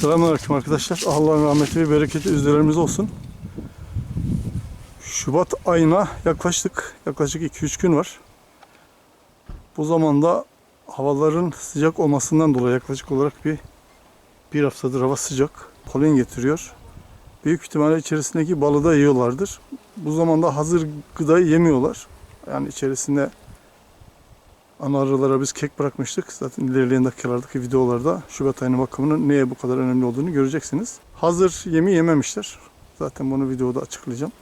Selamünaleyküm arkadaşlar. Allah'ın rahmeti ve bereketi üzerimiz olsun. Şubat ayına yaklaştık. Yaklaşık 2-3 gün var. Bu zamanda havaların sıcak olmasından dolayı yaklaşık olarak bir bir haftadır hava sıcak. Polen getiriyor. Büyük ihtimalle içerisindeki balı da yiyorlardır. Bu zamanda hazır gıdayı yemiyorlar. Yani içerisinde ana arılara biz kek bırakmıştık. Zaten ilerleyen dakikalardaki videolarda Şubat ayının bakımının neye bu kadar önemli olduğunu göreceksiniz. Hazır yemi yememişler. Zaten bunu videoda açıklayacağım.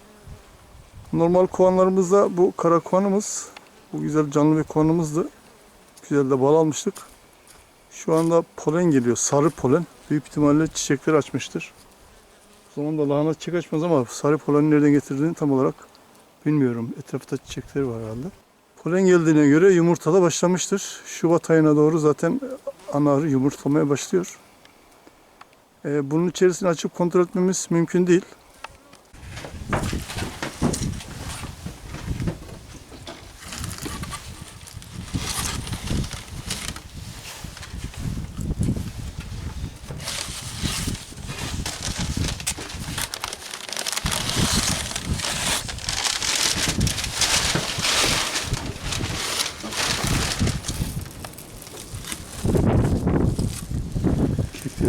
Normal kovanlarımızda bu kara kovanımız, bu güzel canlı bir kovanımızdı. Güzel de bal almıştık. Şu anda polen geliyor, sarı polen. Büyük ihtimalle çiçekleri açmıştır. O zaman da lahana çiçek açmaz ama sarı poleni nereden getirdiğini tam olarak bilmiyorum. Etrafta çiçekleri var herhalde. Polen geldiğine göre yumurta da başlamıştır. Şubat ayına doğru zaten ana arı yumurtlamaya başlıyor. Ee, bunun içerisini açıp kontrol etmemiz mümkün değil.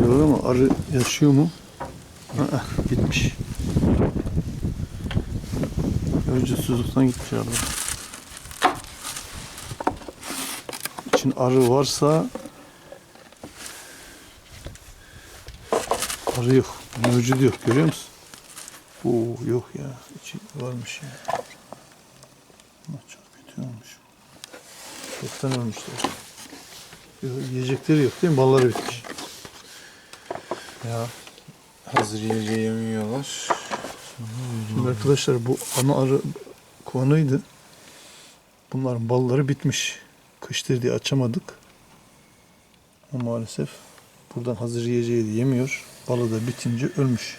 Var ama arı yaşıyor mu? Aa, gitmiş. Vücutsuzluktan gitmiş arı. İçin arı varsa arı yok. Mevcut yok. Görüyor musun? Oo, yok ya. İçi varmış ya. Ama çok kötü olmuş. Çoktan ölmüşler. Yiyecekleri yok değil mi? Balları bitmiş. Ya hazır yiyeceği yemiyorlar. Şimdi arkadaşlar bu ana arı kovanıydı. Bunların balları bitmiş. Kıştır diye açamadık. Ama maalesef buradan hazır yiyeceği de yemiyor. Balı da bitince ölmüş.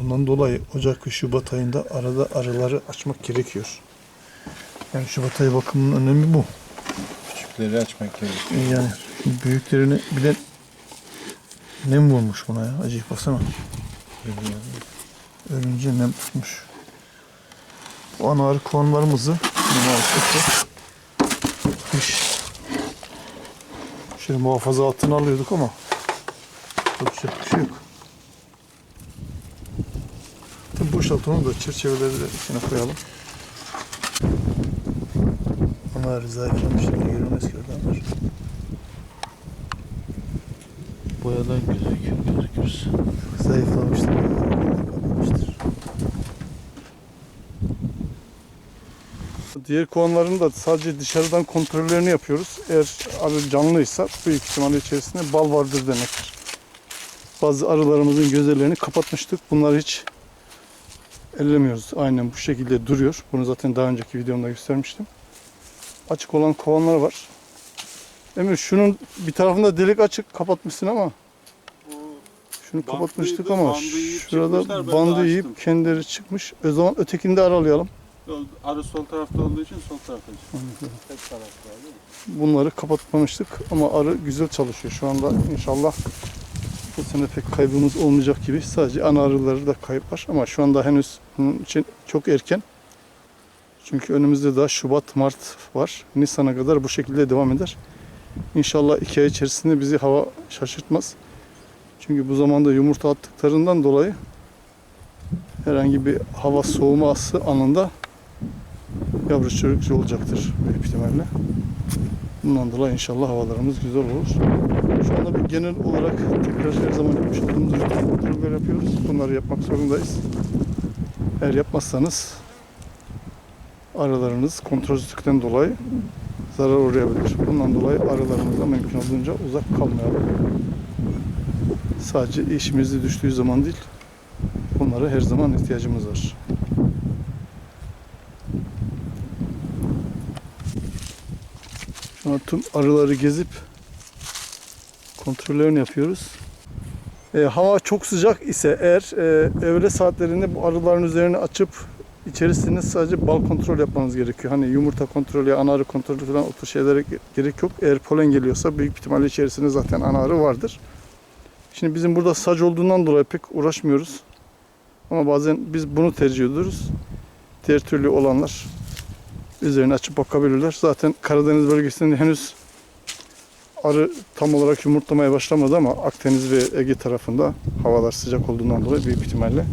Bundan dolayı Ocak ve Şubat ayında arada arıları açmak gerekiyor. Yani Şubat ayı bakımının önemi bu. Küçükleri açmak gerekiyor. Yani büyüklerini bile nem vurmuş buna ya. Acayip baksana. Ölünce nem tutmuş. Bu ana arı kovanlarımızı maalesef kış şöyle muhafaza altına alıyorduk ama yapacak bir şey yok. Tabii boşalt onu da çerçeveleri de içine koyalım. Ana arı zayıflamışlar. Görünmez ki oradan. Boyadan gözüküyor gözükürse. Zayıflamıştır. Diğer kovanların da sadece dışarıdan kontrollerini yapıyoruz. Eğer arı canlıysa büyük ihtimalle içerisinde bal vardır demektir. Bazı arılarımızın gözlerini kapatmıştık. Bunları hiç ellemiyoruz. Aynen bu şekilde duruyor. Bunu zaten daha önceki videomda göstermiştim. Açık olan kovanlar var. Emir şunun bir tarafında delik açık kapatmışsın ama şunu kapatmıştık ama bandı yiyip şurada çıkmışlar, ben de bandı açtım. yiyip kendileri çıkmış. O zaman ötekini de aralayalım. Arı sol tarafta olduğu için sol tarafa çıkıyor. Tek tarafta değil mi? Bunları kapatmamıştık ama arı güzel çalışıyor. Şu anda inşallah bu sene pek kaybımız olmayacak gibi. Sadece ana arıları da kayıp var ama şu anda henüz bunun için çok erken. Çünkü önümüzde daha Şubat, Mart var. Nisan'a kadar bu şekilde devam eder. İnşallah iki ay içerisinde bizi hava şaşırtmaz. Çünkü bu zamanda yumurta attıklarından dolayı herhangi bir hava soğuması anında yavru çocuk olacaktır büyük ihtimalle. Bundan dolayı inşallah havalarımız güzel olur. Şu anda bir genel olarak tekrar her zaman yapmış olduğumuz kontroller yapıyoruz. Bunları yapmak zorundayız. Eğer yapmazsanız arılarınız kontrolsüzlükten dolayı zarar uğrayabilir. Bundan dolayı arılarımızla mümkün olduğunca uzak kalmayalım. Sadece işimizi düştüğü zaman değil, bunlara her zaman ihtiyacımız var. Şu an tüm arıları gezip kontrollerini yapıyoruz. E, hava çok sıcak ise eğer e, öğle saatlerinde bu arıların üzerine açıp içerisinde sadece bal kontrol yapmanız gerekiyor. Hani yumurta kontrolü, ana arı kontrolü falan o tür şeylere ge- gerek yok. Eğer polen geliyorsa büyük ihtimalle içerisinde zaten ana arı vardır. Şimdi bizim burada sac olduğundan dolayı pek uğraşmıyoruz. Ama bazen biz bunu tercih ediyoruz. Diğer türlü olanlar üzerine açıp bakabilirler. Zaten Karadeniz bölgesinde henüz arı tam olarak yumurtlamaya başlamadı ama Akdeniz ve Ege tarafında havalar sıcak olduğundan dolayı büyük ihtimalle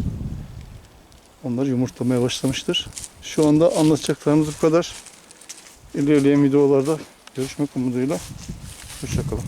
onlar yumurtlamaya başlamıştır. Şu anda anlatacaklarımız bu kadar. İlerleyen videolarda görüşmek umuduyla. Hoşçakalın.